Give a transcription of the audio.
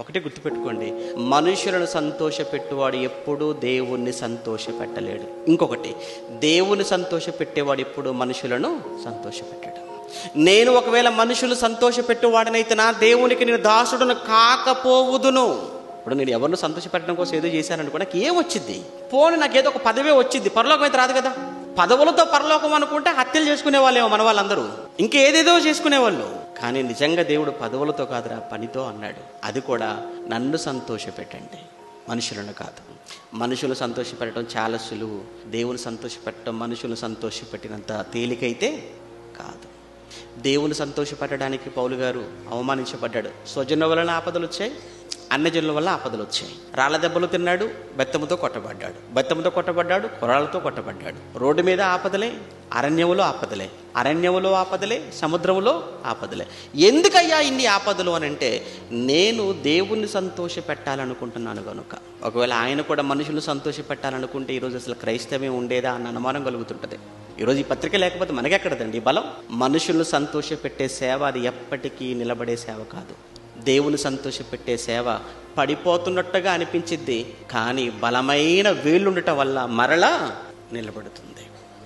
ఒకటి గుర్తుపెట్టుకోండి. మనుషులను సంతోషపెట్టువాడు ఎప్పుడూ దేవుణ్ణి సంతోషపెట్టలేడు. ఇంకొకటి దేవుని సంతోషపెట్టేవాడు ఎప్పుడు మనుషులను సంతోషపెట్టాడు. నేను ఒకవేళ మనుషులు సంతోషపెట్టేవాడనైతే నా దేవునికి నేను దాసుడును కాకపోవుదును. ఇప్పుడు నేను ఎవరిని సంతోషపెట్టడం కోసం ఏదో చేశాననుకో నాకు ఏమొచ్చింది పోని నాకు ఏదో ఒక పదవే వచ్చింది పరలోకం అయితే రాదు కదా? పదవులతో పరలోకం అనుకుంటే హత్యలు చేసుకునే వాళ్ళేమో మన వాళ్ళందరూ ఇంకేదేదో చేసుకునేవాళ్ళు. కానీ నిజంగా దేవుడు పదవులతో కాదురా పనితో అన్నాడు. అది కూడా నన్ను సంతోషపెట్టండి. మనుషులను కాదు. మనుషులు సంతోషపెట్టడం చాలా సులువు. దేవుని సంతోషపెట్టడం మనుషులు సంతోషపెట్టినంత తేలికైతే కాదు. దేవుని సంతోషపెట్టడానికి పౌలు గారు అవమానించబడ్డాడు. స్వజనుల వలన ఆపదలు వచ్చాయి అన్నజనుల వల్ల ఆపదలు వచ్చాయి. రాళ్ళ దెబ్బలు తిన్నాడు బెత్తముతో కొట్టబడ్డాడు. బెత్తముతో కొట్టబడ్డాడు కొరాలతో కొట్టబడ్డాడు. రోడ్డు మీద ఆపదలే అరణ్యములో ఆపదలే. అరణ్యములో ఆపదలే సముద్రములో ఆపదలే. ఎందుకయ్యా ఇన్ని ఆపదలు అని అంటే నేను దేవుణ్ణి సంతోష పెట్టాలనుకుంటున్నాను కనుక ఒకవేళ ఆయన కూడా మనుషులు సంతోష పెట్టాలనుకుంటే ఈరోజు అసలు క్రైస్తవమే ఉండేదా అన్న అనుమానం కలుగుతుంటుంది. ఈరోజు ఈ పత్రిక లేకపోతే మనకెక్కడదండి ఈ బలం? మనుషులను సంతోషపెట్టే సేవ అది ఎప్పటికీ నిలబడే సేవ కాదు. దేవుని సంతోషపెట్టే సేవ పడిపోతున్నట్టుగా అనిపించిద్ది కానీ బలమైన వేళ్ళుండటం వల్ల మరలా నిలబడుతుంది.